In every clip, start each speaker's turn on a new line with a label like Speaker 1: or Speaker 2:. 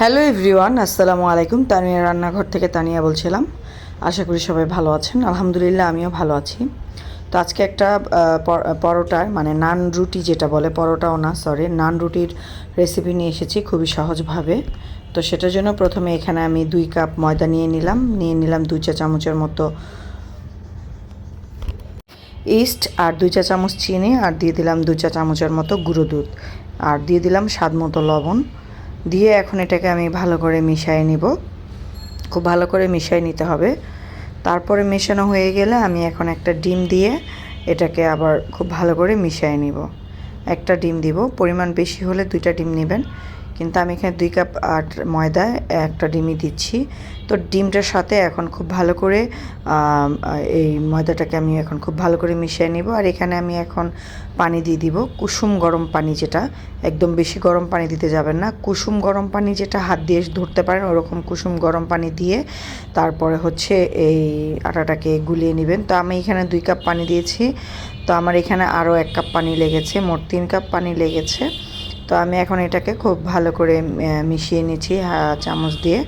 Speaker 1: Hello everyone, আসসালামু আলাইকুম। তানিয়া রান্নাঘর থেকে তানিয়া বলছিলাম। আশা করি সবাই ভালো আছেন। আলহামদুলিল্লাহ, আমিও ভালো আছি। তো আজকে একটা পরোটার মানে নান রুটি যেটা বলে, পরোটাও না সরি নান রুটির রেসিপি নিয়ে এসেছি খুবই সহজভাবে। তো সেটার জন্য প্রথমে এখানে আমি দুই কাপ ময়দা নিয়ে নিলাম। নিয়ে নিলাম দুই চা চামচের মতো ইস্ট আর দুই চা চামচ চিনি, আর দিয়ে দিলাম দুই চা চামচের মতো গুঁড়ো দুধ। আর দিয়ে দিলাম স্বাদ মতো লবণ। দিয়ে এখন এটাকে আমি ভালো করে মিশিয়ে নিব। খুব ভালো করে মিশিয়ে নিতে হবে। তারপরে মেশানো হয়ে গেলে আমি এখন একটা ডিম দিয়ে এটাকে আবার খুব ভালো করে মিশিয়ে নিব। একটা ডিম দিব। পরিমাণ বেশি হলে দুইটা ডিম নেবেন। কিন্তু আমি এখানে দুই কাপ আট ময়দায় একটা ডিমই দিচ্ছি। তো ডিমটার সাথে এখন খুব ভালো করে এই ময়দাটাকে আমি এখন খুব ভালো করে মিশিয়ে নিব। আর এখানে আমি এখন পানি দিয়ে দিব, কুসুম গরম পানি যেটা। একদম বেশি গরম পানি দিতে যাবেন না। কুসুম গরম পানি যেটা হাত দিয়ে ধরতে পারেন, ওরকম কুসুম গরম পানি দিয়ে তারপরে হচ্ছে এই আটাটাকে গুলিয়ে নেবেন। তো আমি এখানে দুই কাপ পানি দিয়েছি। তো আমার এখানে আরও এক কাপ পানি লেগেছে, মোট তিন কাপ পানি লেগেছে। তো আমি এখন এটাকে খুব ভালো করে মিশিয়ে নিচ্ছি চামচ দিয়ে।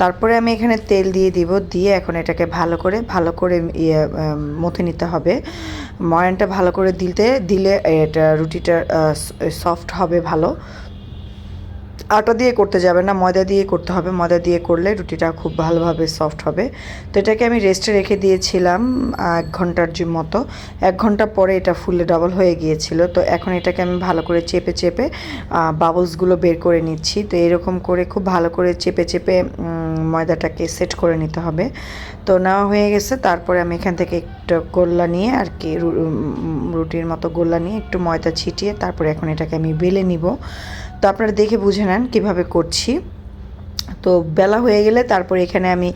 Speaker 1: তারপরে আমি এখানে তেল দিয়ে দিব, দিয়ে এখন এটাকে ভালো করে ভালো করে ইয়ে মথে নিতে হবে। ময়নটা ভালো করে দিতে, দিলে এটা রুটিটা সফট হবে ভালো। আটা দিয়ে করতে যাবে না, ময়দা দিয়ে করতে হবে। ময়দা দিয়ে করলে রুটিটা খুব ভালোভাবে সফট হবে। তো এটাকে আমি রেস্টে রেখে দিয়েছিলাম এক ঘণ্টার মতো। এক ঘণ্টা পরে এটা ফুলে ডাবল হয়ে গিয়েছিল। তো এখন এটাকে আমি ভালো করে চেপে চেপে বাবলসগুলো বের করে নিচ্ছি। তো এরকম করে খুব ভালো করে চেপে চেপে ময়দাটাকে সেট করে নিতে হবে। তো নেওয়া হয়ে গেছে। তারপরে আমি এখান থেকে একটু গোল্লা নিয়ে আর কি রুটির মতো গোল্লা নিয়ে একটু ময়দা ছিটিয়ে তারপরে এখন এটাকে আমি বেলে নিব। তো আপনারা দেখে বুঝে নেন কীভাবে করছি। তো বেলা হয়ে গেলে তারপর এখানে আমি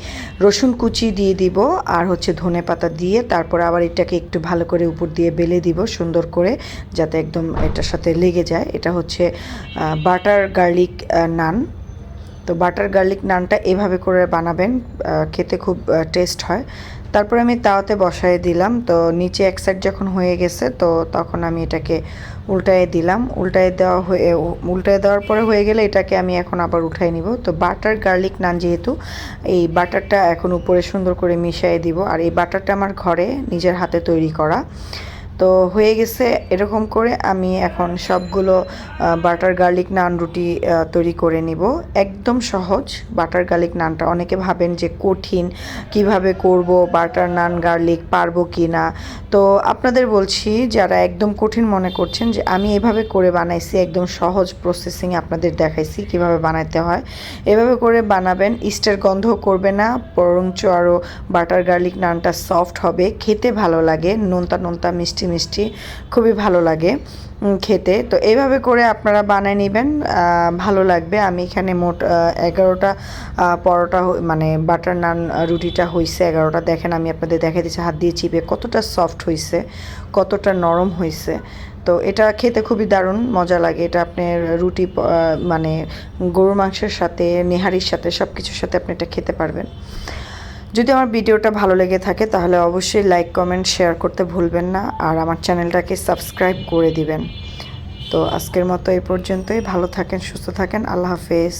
Speaker 1: রসুন কুচি দিয়ে দিব আর হচ্ছে ধনে পাতা দিয়ে তারপর আবার এটাকে একটু ভালো করে উপর দিয়ে বেলে দিব সুন্দর করে যাতে একদম এটার সাথে লেগে যায়। এটা হচ্ছে বাটার গার্লিক নান। তো বাটার গার্লিক নানটা এভাবে করে বানাবেন খেতে খুব টেস্ট হয়। তারপর আমি তাওয়াতে বসায় দিলাম। তো নিচে এক সাইড যখন হয়ে গেছে, তো তখন আমি এটাকে উল্টায় দিলাম। উল্টায় দেওয়া হয়ে, উল্টায় দেওয়ার পরে হয়ে গেলে এটাকে আমি এখন আবার উঠাই নিব। তো বাটার গার্লিক নান যেহেতু, এই বাটারটা এখন উপরে সুন্দর করে মিশিয়ে দিব। আর এই বাটারটা আমার ঘরে নিজের হাতে তৈরি করা। তো হয়ে গেছে এরকম করে আমি এখন সবগুলো বাটার গার্লিক নান রুটি তৈরি করে নিব। একদম সহজ বাটার গার্লিক নানটা। অনেকে ভাবেন যে কঠিন, কীভাবে করব, বাটার নান, গার্লিক, পারব কি না তো আপনাদের বলছি, যারা একদম কঠিন মনে করছেন যে আমি এভাবে করে বানাইছি, একদম সহজ প্রসেসিং আপনাদের দেখাইছি কীভাবে বানাইতে হয়। এভাবে করে বানাবেন, ইস্টের গন্ধ করবে না, বরঞ্চ আরও বাটার গার্লিক নানটা সফট হবে, খেতে ভালো লাগে, নোনতা নোনতা মিষ্টি মিষ্টি, খুবই ভালো লাগে খেতে। তো এইভাবে করে আপনারা বানিয়ে নেবেন ভালো লাগবে। আমি এখানে মোট এগারোটা পরোটা মানে বাটার নান, রুটিটা হয়েছে এগারোটা। দেখেন আমি আপনাদের দেখে দিচ্ছি, হাত দিয়ে চিপে কতটা সফট হয়েছে কতটা নরম হয়েছে তো এটা খেতে খুবই দারুণ, মজা লাগে। এটা আপনার রুটি মানে গরুর মাংসের সাথে, নেহারির সাথে সব কিছুর সাথে আপনি এটা খেতে পারবেন। যদি আমার ভিডিওটা ভালো লেগে থাকে, তাহলে অবশ্যই লাইক কমেন্ট শেয়ার করতে ভুলবেন না। আর আমার চ্যানেলটাকে সাবস্ক্রাইব করে দিবেন। তো আজকের মতো এই পর্যন্তই। ভালো থাকেন, সুস্থ থাকেন। আল্লাহ হাফেজ।